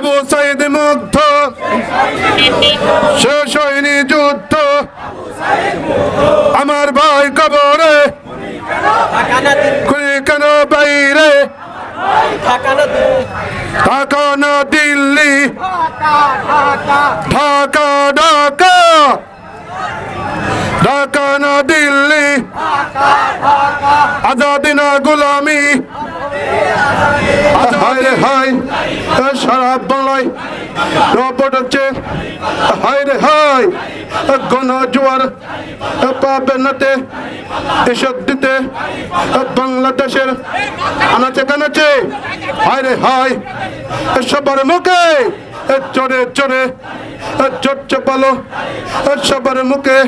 আবু সাইদ মুগ্ধ শেষ হয়নি যুদ্ধ। আমার ভাই কবরে। খুলি কেন বাইরে? ঢাকা না দিল্লি? ঢাকা ঢাকা। ঢাকা না দিল্লি? আজাদি না গোলামি। হায় রে হায় সারা বাংলায় রপট হচ্ছে, হায় রে হায় গণ জোয়ার পাবে নাতে এসব দিতে বাংলাদেশের আনাচে কানাচে, হায় রে হায় সবার মুখে চড়ে চড়ে চড়ছে পালো। সবার মুখে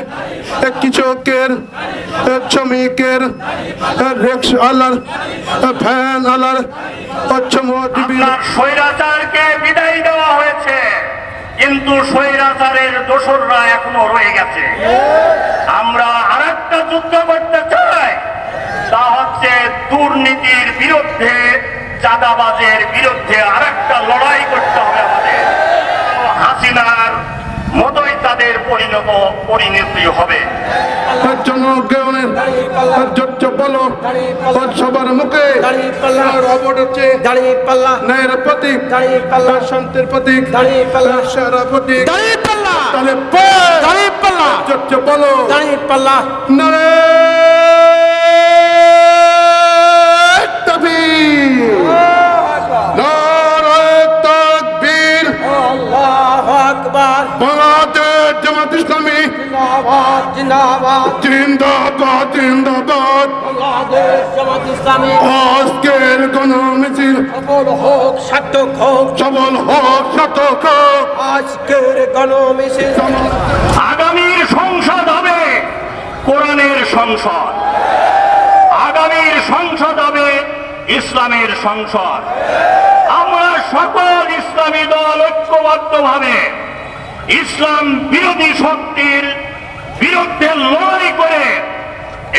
রিক্স আলার ভ্যান আলার স্বৈরাচারকে বিদায় দেওয়া হয়েছে, কিন্তু স্বৈরাচারের দোসররা এখনও রয়ে গেছে। আমরা আরেকটা যুদ্ধ করতে চাই, তা হচ্ছে দুর্নীতির বিরুদ্ধে, চাঁদাবাজের বিরুদ্ধে আরেকটা লড়াই করতে হবে আমাদের। তাদের পরিণত পরিণতি হবে। জনগণের যোচ্চ বলো সবার মুখে রবট হচ্ছে। দাঁড়িয়ে পাল্লা ন্যায়ের প্রতীক দাঁড়িয়ে পাল্লা শান্তির প্রতীক দাঁড়িয়ে পাল্লা সারা প্রতীক। দাঁড়িয়ে পাল্লা। তাহলে দাঁড়িয়ে পাল্লা। বলো। দাঁড়িয়ে পাল্লা। নারে জিন্দাবাদ। জিন্দাবাদ জিন্দাবাদ। বাংলাদেশ জামাত ইসলামী। আজকের সফল হোক সার্থক হোক। সবল হোক শতক হোক। আজকের গণমিছিল। আগামীর সংসদ হবে কোরআনের সংসদ। আগামীর সংসদ হবে ইসলামের সংসদ। আমরা সকল ইসলামী দল ঐক্যবদ্ধভাবে ইসলাম বিরোধী শক্তির বিরুদ্ধে লড়াই করে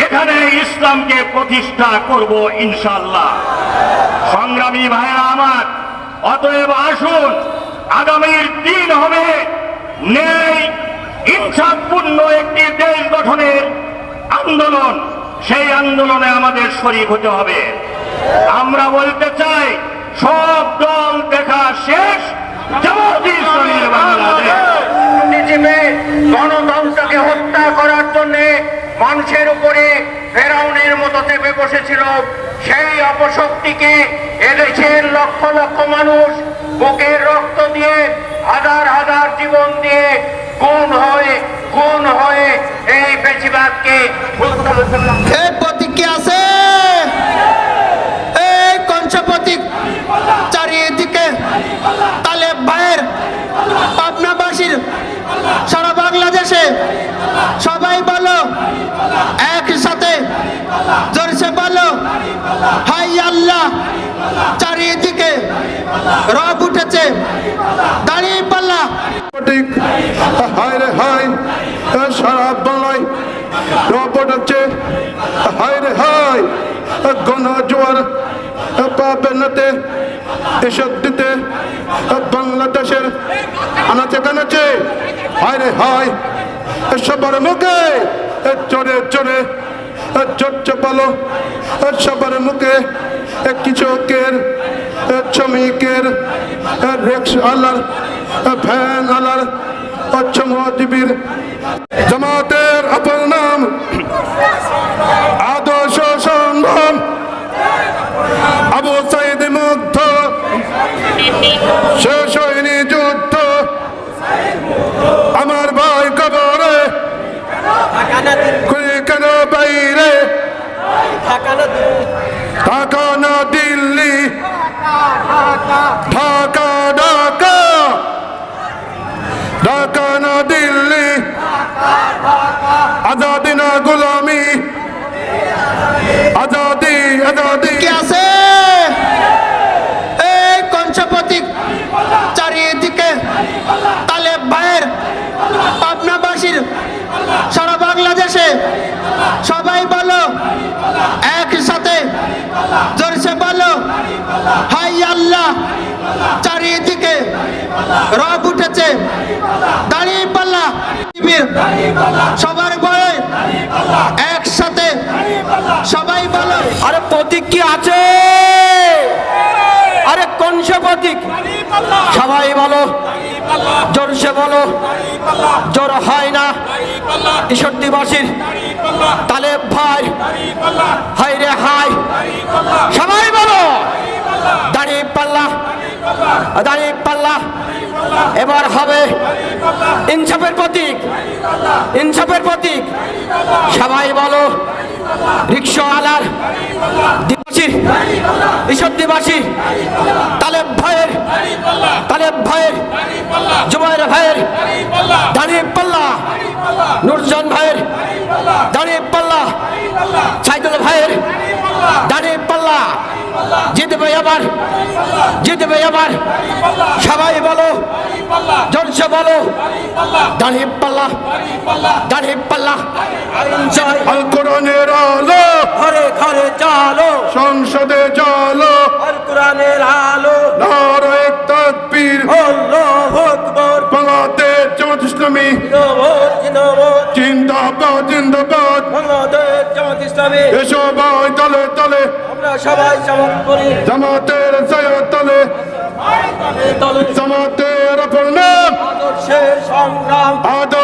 এখানে ইসলামকে প্রতিষ্ঠা করব ইনশাল্লাহ সংগ্রামী ভাইরা আমার, অতএব আসুন, আগামীর দিন হবে ন্যায়, ইনসাফপূর্ণ একটি দেশ গঠনের আন্দোলন। সেই আন্দোলনে আমাদের শরীক হতে হবে। আমরা বলতে চাই, সব দল দেখা শেষ। জামাতে ইসলামীর বাংলাদেশ। নিজেবে গণতন্ত্রকে হত্যা করার জন্য মানুষের উপরে ফেরাউনের মতো চেপে বসেছিল। সেই অপশক্তিকে এদেশের লক্ষ লক্ষ মানুষ বুকের রক্ত দিয়ে হাজার হাজার জীবন দিয়ে গুণ হয়ে গুণ হয়ে এই বেশিরভাগকে প্রতিজ্ঞা আছে এই কঞ্চ প্রতীক চারিদিকে তালে ভাইয়ের পাবনাবাসীর সারা বাংলাদেশে সবাই বলো একসাথে জোরসে বলো হাই আল্লাহ চারিদিকে রব উঠেছে। দাঁড়িয়ে পাল্লা। রে সারা বাংলায় হচ্ছে হায় রে জোয়ার পাবে নাতে, এসব দিতে বাংলাদেশের আনাচে কানাচে। হায় রে হায়, সবার মুখে চড়ে চড়ে চড়ছে পালো সবার মুখে কৃষকের শ্রমিকের রিক্স আলার অচ্ছমজীবীর জামাতের অপর নাম, আদর্শ সংগ্রাম আবু সাইদ মুগ্ধ, শেষ যুদ্ধ। আমার ভাই কবরে কেন বাইরে? দিন না দিল্লি ঢাকা ঢাকা। ঢাকা না দিল্লি। আজাদি না গোলামি। আজাদি আজাদি। কি আছে? এই চারিদিকে পাবনাবাসীর সারা বাংলাদেশে সবাই বলো, একসাথে জোরসে বলো পাল্লা চারিদিকে রব উঠেছে। দাঁড়িয়ে পাল্লা সবার বয়ে একসাথে সবাই বলে। আরে প্রতীক কি আছে? আরে কোন সে প্রতীক? সবাই বলো। জোরসে বলো। জোর হয় না। ঈশ্বরদীবাসীর তালে ভাই। হাই রে হাই সবাই বলো। দাঁড়িয়ে পাল্লা। দাঁড়িয়ে পাল্লা। এবার হবে ইনসাফের প্রতীক। ইনসাফের প্রতীক। সবাই বলো রিক্সাওয়ালার দিবাসী ঈশ্বর দিবাসী, তালেব ভাইয়ের তালেব ভাইয়ের, জুবাইর ভাইয়ের দাঁড়িয়ে পাল্লা, নুরজান ভাইয়ের দাঁড়িয়ে পাল্লা, সাইদুল ভাইয়ের দাঁড়িয়ে পাল্লা জিতবে আবার জিতবে আবার, সবাই বলো জোরসে বলো দাঁড়িয়ে পাল্লা দাঁড়িয়ে পাল্লা, জয়। আলো। ঘরে ঘরে চালো সংসদে চলো আর কোরআনের আলো। নারায় তাকবীর। আল্লাহু আকবার। বাংলাদেশ জামাত ইসলামী। জিন্দাবাদ জিন্দাবাদ। জিন্দাবাদ জিন্দাবাদ। বাংলাদেশ জামাত ইসলামী। এসো ভাই তলে তলে। আমরা সবাই সমান করি। জামাতের ছায়া তলে। তলে। জামাতের অপর নাম। আদর্শের সংগ্রাম। আদর্শ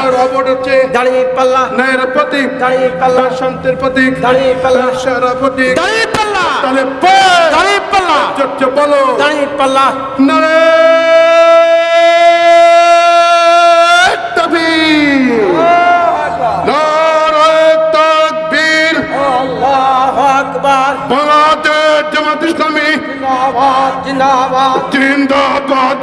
দাঁড়িয়ে পাল্লা। রব উঠেছে দাঁড়িয়ে পাল্লা। ন্যায়ের প্রতীক। দাঁড়িয়ে পাল্লা। শান্তির প্রতীক। দাঁড়িয়ে পাল্লা। সারা প্রতীক। দাঁড়িয়ে পাল্লা। তাহলে দাঁড়িয়ে পাল্লা। বলো দাঁড়িয়ে পাল্লা। নারে জিন্দাবাদ। জিন্দাবাদ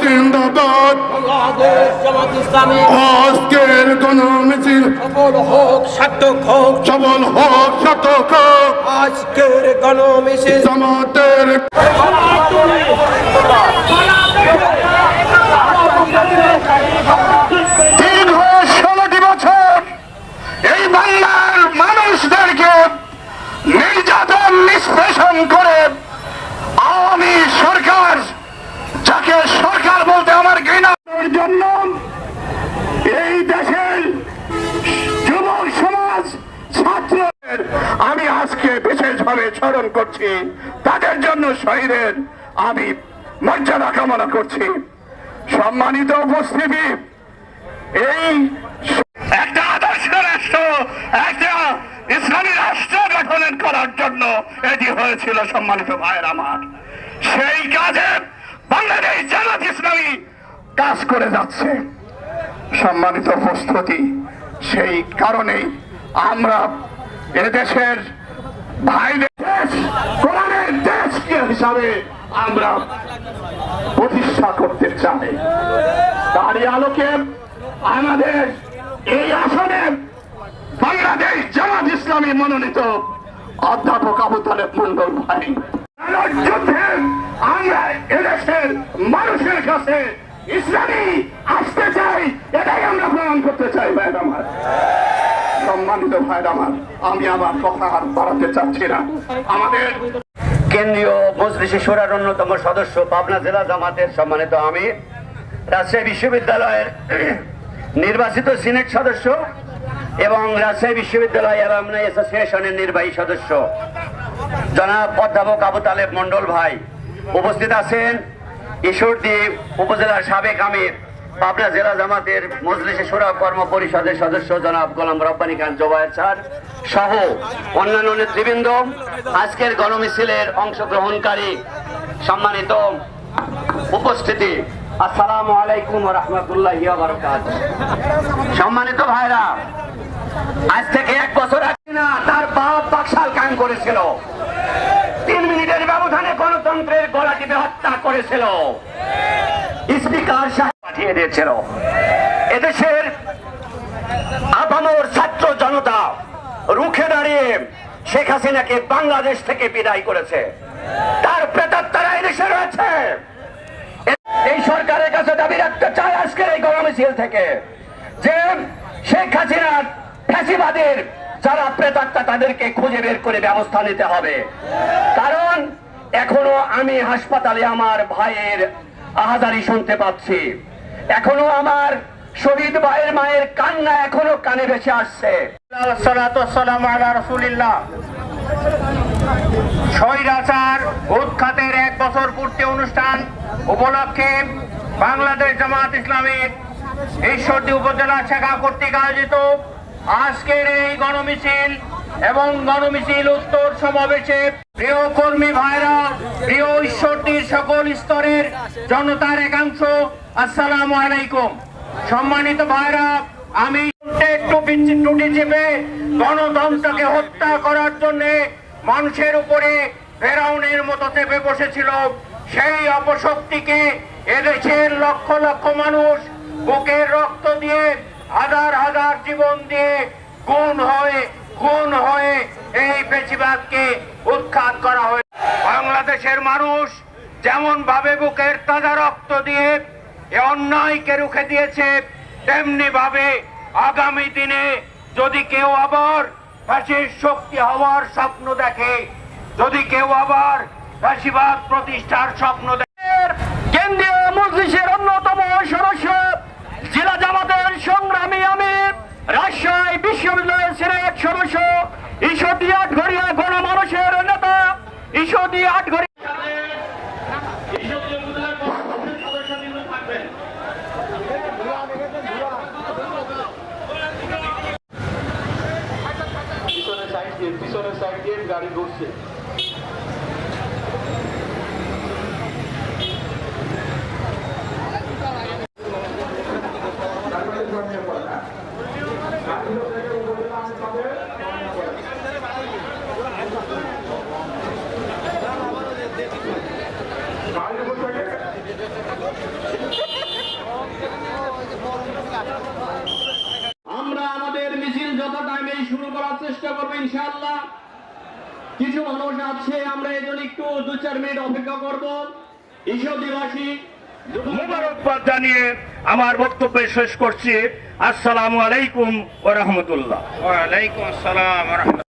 আজকের গণ মিছিল। সফল হোক সার্থক হোক। সবল হোক শতক হোক। আজকের গণমিছিল জামাতের দীর্ঘ ষোলোটি বছর এই বাংলার মানুষদেরকে নির্যাতন নিষ্পেষণ করে আওয়ামী সরকার যাকে সরকার বলতে আমার ঘৃণার জন্য এই দেশের যুবক সমাজ ছাত্রদের আমি আজকে বিশেষভাবে স্মরণ করছি। তাদের জন্য শহীদের আমি মর্যাদা কামনা করছি। সম্মানিত উপস্থিতি, এই একটা আদর্শ রাষ্ট্র, একটা ইসলামী রাষ্ট্র গঠন করার জন্য এটি হয়েছিল সম্মানিত ভাইয়ের আমার। সেই কাজে বাংলাদেশ জামাত ইসলামী কাজ করে যাচ্ছে। সম্মানিত উপস্থিতি, সেই কারণেই আমরা এদেশের প্রতিষ্ঠা করতে চাই। এই বাংলাদেশ জামাত ইসলামী মনোনীত অধ্যাপক আবু তালেব মন্ডল ভাই। যুদ্ধে আমরা এদেশের মানুষের কাছে ইসলামী আসতে চাই, এটাই আমরা প্রমাণ করতে চাই ভাই আমার। সম্মানিত ভাই আমার, আমি আমার কথা আর বাড়াতে চাচ্ছি না। আমাদের কেন্দ্রীয় মজলিসে সুরার অন্যতম সদস্য পাবনা জেলা জামাতের সম্মানিত আমি, রাজশাহী বিশ্ববিদ্যালয়ের নির্বাচিত সিনেট সদস্য এবং রাজশাহী বিশ্ববিদ্যালয় অ্যালামনাই অ্যাসোসিয়েশনের নির্বাহী সদস্য। জনাব অধ্যাপক আবু তালেব মন্ডল ভাই উপস্থিত আছেন। ঈশ্বরদী উপজেলার সাবেক আমির, পাবনা জেলা জামাতের মজলিসে সুরা কর্ম পরিষদের সদস্য জনাব গোলাম রব্বানী খান জোবায়ের স্যার সহ অন্যান্য নেতৃবৃন্দ। আজকের গণমিছিলের অংশগ্রহণকারী সম্মানিত উপস্থিতি। আসসালামু আলাইকুম রহমতুল্লাহ সম্মানিত ভাইরা, আজ থেকে এক বছর না, তার বাপ বাকশাল কায়েম করেছিল। তিন মিনিটের ব্যবধানে গণতন্ত্রের গলা টিপে হত্যা করেছিল। স্পিকার সাহেব পাঠিয়ে দিয়েছিল। এদেশের আপামর ছাত্র জনতা রুখে দাঁড়িয়ে শেখ হাসিনাকে বাংলাদেশ থেকে বিদায় করেছে। তার প্রেতাত্মারা এই দেশে রয়েছে। এই সরকারের কাছে দাবি রাখতে চাই আজকের এই গণমিছিল থেকে যে শেখ হাসিনার ফ্যাসিবাদের যারা প্রেতাত্মা তাদেরকে খুঁজে বের করে ব্যবস্থা নিতে হবে। কারণ এখনও আমি হাসপাতালে আমার ভাইয়ের আহাজারি শুনতে পাচ্ছি। এখনও আমার শহীদ ভাইয়ের মায়ের কান্না এখনও কানে ভেসে আসছে। উৎখাতের এক বছর পূর্তি অনুষ্ঠান উপলক্ষে বাংলাদেশ জামাত ইসলামের ঈশ্বরদী উপজেলা শাখা কর্তৃক আয়োজিত আজকের এই গণমিছিল এবং গণমিছিল উত্তর সমাবেশে প্রিয় কর্মী ভাইরা, প্রিয় ঈশ্বরটির সকল স্তরের জনতার একাংশ, আসসালাম আলাইকুম। সম্মানিত ভাইরা, আমি বিচ্ছিন্ন টুটি চেপে গণতন্ত্রকে হত্যা করার জন্য মানুষের উপরে ফেরাউনের মতো চেপে বসেছিল সেই অপশক্তিকে এদেশের লক্ষ লক্ষ মানুষ বুকের রক্ত দিয়ে হাজার হাজার জীবন দিয়ে গুণ হয়ে খুন হয়ে এই বেশিরভাগকে উৎখাত করা হয়েছে। বাংলাদেশের মানুষ যেমন ভাবে বুকের তাজা রক্ত দিয়ে এ অন্যায়কে রুখে দিয়েছে তেমনি ভাবে আগামী দিনে যদি কেউ আবার ফাঁসির শক্তি হওয়ার স্বপ্ন দেখে, যদি কেউ আবার ফাঁসিবাদ প্রতিষ্ঠার স্বপ্ন দেখে, কেন্দ্রীয় মজলিসের অন্যতম সদস্য জেলা জামাতের সংগ্রামী আমির রাজশাহী বিশ্ববিদ্যালয়ের সিনেট সদস্য, ঈশ্বরদী আটঘরিয়া গণমানুষের নেতা, ঈশ্বরদী আটঘরিয়া পিছনের সাইড দিয়ে গাড়ি ঘুরছে আমরা আমাদের মিছিল যত টাইমে শুরু করার চেষ্টা করব ইনশাআল্লাহ কিছু মানুষ আছে আমরা এজন্য একটু দু চার মিনিট অপেক্ষা করব। ঈশ্বরদীবাসী মুবারকবাদ জানিয়ে আমার বক্তব্য শেষ করছি। আসসালামু আলাইকুম ওয়া রাহমাতুল্লাহ। ওয়ালাইকুম আসসালাম